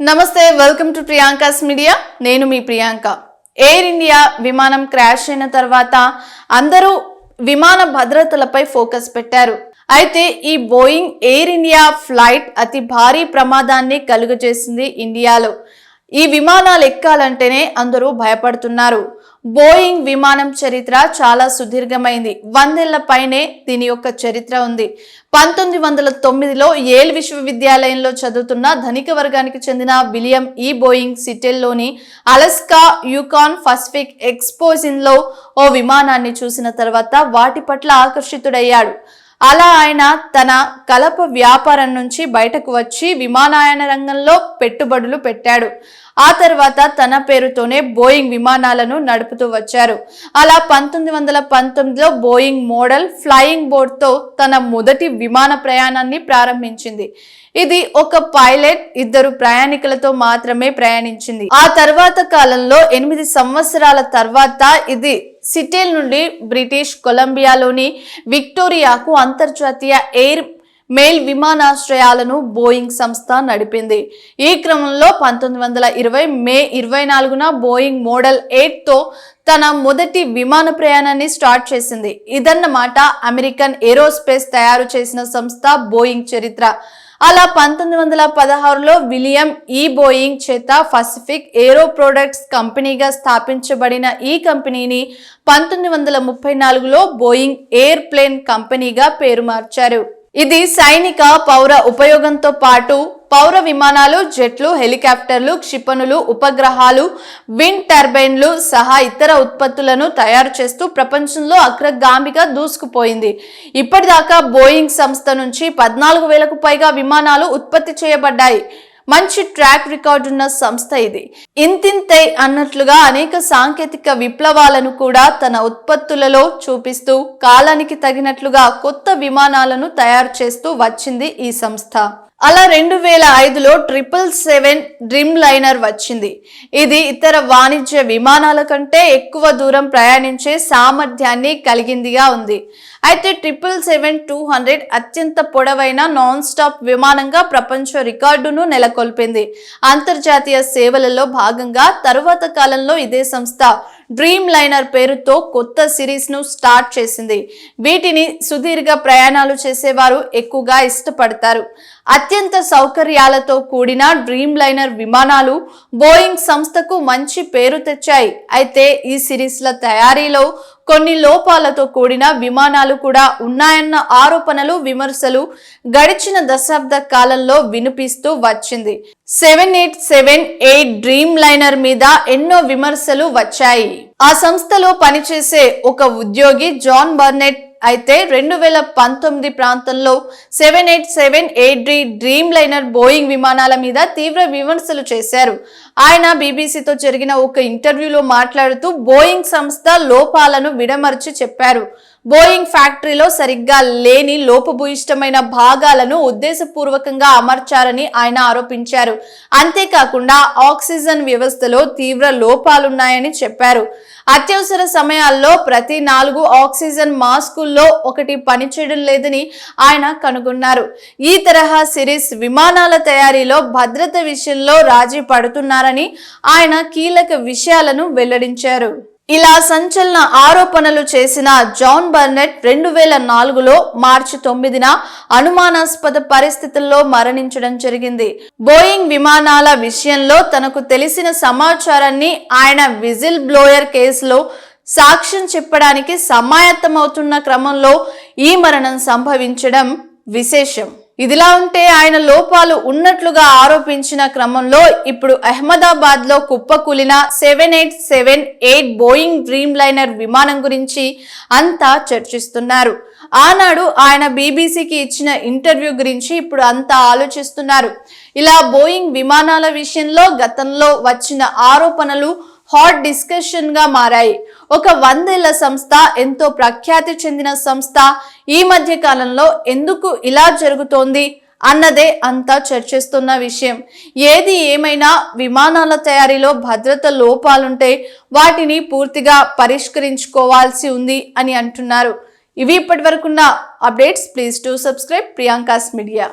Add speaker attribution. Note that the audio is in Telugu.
Speaker 1: నమస్తే వెల్కమ్ టు ప్రియాంకాస్ మీడియా. నేను మీ ప్రియాంక. ఎయిర్ ఇండియా విమానం క్రాష్ అయిన తర్వాత అందరూ విమాన భద్రతలపై ఫోకస్ పెట్టారు. అయితే ఈ బోయింగ్ ఎయిర్ ఇండియా ఫ్లైట్ అతి భారీ ప్రమాదాన్ని కలుగజేసింది ఇండియాలో. ఈ విమానాలు ఎక్కాలంటేనే అందరూ భయపడుతున్నారు. బోయింగ్ విమానం చరిత్ర చాలా సుదీర్ఘమైంది. వందేళ్ళ పైనే దీని యొక్క చరిత్ర ఉంది. పంతొమ్మిది వందల తొమ్మిదిలో ఏల్ విశ్వవిద్యాలయంలో చదువుతున్న ధనిక వర్గానికి చెందిన విలియం ఈ బోయింగ్ సిటెల్లోని అలస్కా యూకాన్ పసిఫిక్ ఎక్స్పోజిన్లో ఓ విమానాన్ని చూసిన తర్వాత వాటి పట్ల ఆకర్షితుడయ్యాడు. అలా ఆయన తన కలప వ్యాపారం నుంచి బయటకు వచ్చి విమానయాన రంగంలో పెట్టుబడులు పెట్టాడు. ఆ తర్వాత తన పేరుతోనే బోయింగ్ విమానాలను నడుపుతూ వచ్చారు. అలా పంతొమ్మిది వందల పంతొమ్మిదిలో బోయింగ్ మోడల్ ఫ్లయింగ్ బోర్డ్తో తన మొదటి విమాన ప్రయాణాన్ని ప్రారంభించింది. ఇది ఒక పైలట్ ఇద్దరు ప్రయాణికులతో మాత్రమే ప్రయాణించింది. ఆ తర్వాత కాలంలో ఎనిమిది సంవత్సరాల తర్వాత ఇది సిటీల్ నుండి బ్రిటిష్ కొలంబియాలోని విక్టోరియాకు అంతర్జాతీయ ఎయిర్ మెయిల్ విమానాశ్రయాలను బోయింగ్ సంస్థ నడిపింది. ఈ క్రమంలో పంతొమ్మిది వందల ఇరవై మే ఇరవై నాలుగున బోయింగ్ మోడల్ ఎయిట్తో తన మొదటి విమాన ప్రయాణాన్ని స్టార్ట్ చేసింది. ఇదన్నమాట అమెరికన్ ఏరోస్పేస్ తయారు చేసిన సంస్థ బోయింగ్ చరిత్ర. అలా పంతొమ్మిది వందల పదహారులో విలియం ఈ బోయింగ్ చేత పసిఫిక్ ఏరో ప్రొడక్ట్స్ కంపెనీగా స్థాపించబడిన ఈ కంపెనీని పంతొమ్మిది వందల ముప్పై నాలుగులో బోయింగ్ ఎయిర్ ప్లేన్ కంపెనీగా పేరు మార్చారు. ఇది సైనిక పౌర ఉపయోగంతో పాటు పౌర విమానాలు జెట్లు హెలికాప్టర్లు క్షిపణులు ఉపగ్రహాలు విండ్ టర్బైన్లు సహా ఇతర ఉత్పత్తులను తయారు చేస్తూ ప్రపంచంలో అగ్రగామిగా దూసుకుపోయింది. ఇప్పటిదాకా బోయింగ్ సంస్థ నుంచి పద్నాలుగు వేలకు పైగా విమానాలు ఉత్పత్తి చేయబడ్డాయి. మంచి ట్రాక్ రికార్డు ఉన్న సంస్థ ఇది. ఇంతింతై అన్నట్లుగా అనేక సాంకేతిక విప్లవాలను కూడా తన ఉత్పత్తులలో చూపిస్తూ కాలానికి తగినట్లుగా కొత్త విమానాలను తయారు చేస్తూ వచ్చింది ఈ సంస్థ. అలా రెండు వేల ఐదులో ట్రిపుల్ సెవెన్ డ్రీమ్ లైనర్ వచ్చింది. ఇది ఇతర వాణిజ్య విమానాల కంటే ఎక్కువ దూరం ప్రయాణించే సామర్థ్యాన్ని కలిగిందిగా ఉంది. అయితే ట్రిపుల్ సెవెన్ టూ హండ్రెడ్ అత్యంత పొడవైన నాన్ స్టాప్ విమానంగా ప్రపంచ రికార్డును నెలకొల్పింది. అంతర్జాతీయ సేవలలో భాగంగా తరువాత కాలంలో ఇదే సంస్థ డ్రీమ్ లైనర్ పేరుతో కొత్త సిరీస్ను స్టార్ట్ చేసింది. వీటిని సుదీర్ఘ ప్రయాణాలు చేసేవారు ఎక్కువగా ఇష్టపడతారు. అత్యంత సౌకర్యాలతో కూడిన డ్రీమ్ లైనర్ విమానాలు బోయింగ్ సంస్థకు మంచి పేరు తెచ్చాయి. అయితే ఈ సిరీస్ల తయారీలో కొన్ని లోపాలతో కూడిన విమానాలు కూడా ఉన్నాయన్న ఆరోపణలు విమర్శలు గడిచిన దశాబ్ద కాలంలో వినిపిస్తూ వచ్చింది. Seven eight seven eight Dreamliner మీద ఎన్నో విమర్శలు వచ్చాయి. ఆ సంస్థలో పనిచేసే ఒక ఉద్యోగి జాన్ బర్నెట్ అయితే రెండు వేల పంతొమ్మిది ప్రాంతంలో seven eight seven eight D Dreamliner Boeing విమానాల మీద తీవ్ర విమర్శలు చేశారు. ఆయన బీబీసీతో జరిగిన ఒక ఇంటర్వ్యూలో మాట్లాడుతూ బోయింగ్ సంస్థ లోపాలను విడమర్చి చెప్పారు. బోయింగ్ ఫ్యాక్టరీలో సరిగ్గా లేని లోపభూయిష్టమైన భాగాలను ఉద్దేశపూర్వకంగా అమర్చారని ఆయన ఆరోపించారు. అంతేకాకుండా ఆక్సిజన్ వ్యవస్థలో తీవ్ర లోపాలున్నాయని చెప్పారు. అత్యవసర సమయాల్లో ప్రతి నాలుగు ఆక్సిజన్ మాస్కుల్లో ఒకటి పనిచేయడం లేదని ఆయన కనుగొన్నారు. ఈ తరహా సిరీస్ విమానాల తయారీలో భద్రత విషయంలో రాజీ పడుతున్నారని ఆయన కీలక విషయాలను వెల్లడించారు. ఇలా సంచలన ఆరోపణలు చేసిన జాన్ బర్నెట్ రెండు వేల నాలుగులో మార్చి తొమ్మిదిన అనుమానాస్పద పరిస్థితుల్లో మరణించడం జరిగింది. బోయింగ్ విమానాల విషయంలో తనకు తెలిసిన సమాచారాన్ని ఆయన విజిల్ బ్లోయర్ కేసులో సాక్ష్యం చెప్పడానికి సమాయత్తమవుతున్న క్రమంలో ఈ మరణం సంభవించడం విశేషం. ఇదిలా ఉంటే ఆయన లోపాలు ఉన్నట్లుగా ఆరోపించిన క్రమంలో ఇప్పుడు అహ్మదాబాద్లో కుప్పకూలిన seven eight seven eight Boeing Dreamliner విమానం గురించి అంతా చర్చిస్తున్నారు. ఆనాడు ఆయన బీబీసీకి ఇచ్చిన ఇంటర్వ్యూ గురించి ఇప్పుడు అంతా ఆలోచిస్తున్నారు. ఇలా బోయింగ్ విమానాల విషయంలో గతంలో వచ్చిన ఆరోపణలు హాట్ డిస్కషన్గా మారాయి. ఒక వందేళ్ళ సంస్థ ఎంతో ప్రఖ్యాతి చెందిన సంస్థ ఈ మధ్య కాలంలో ఎందుకు ఇలా జరుగుతోంది అన్నదే అంతా చర్చిస్తున్న విషయం. ఏది ఏమైనా విమానాల తయారీలో భద్రత లోపాలుంటే వాటిని పూర్తిగా పరిష్కరించుకోవాల్సి ఉంది అని అంటున్నారు. ఇవి ఇప్పటి వరకున్న updates. Please to subscribe Priyanka's media.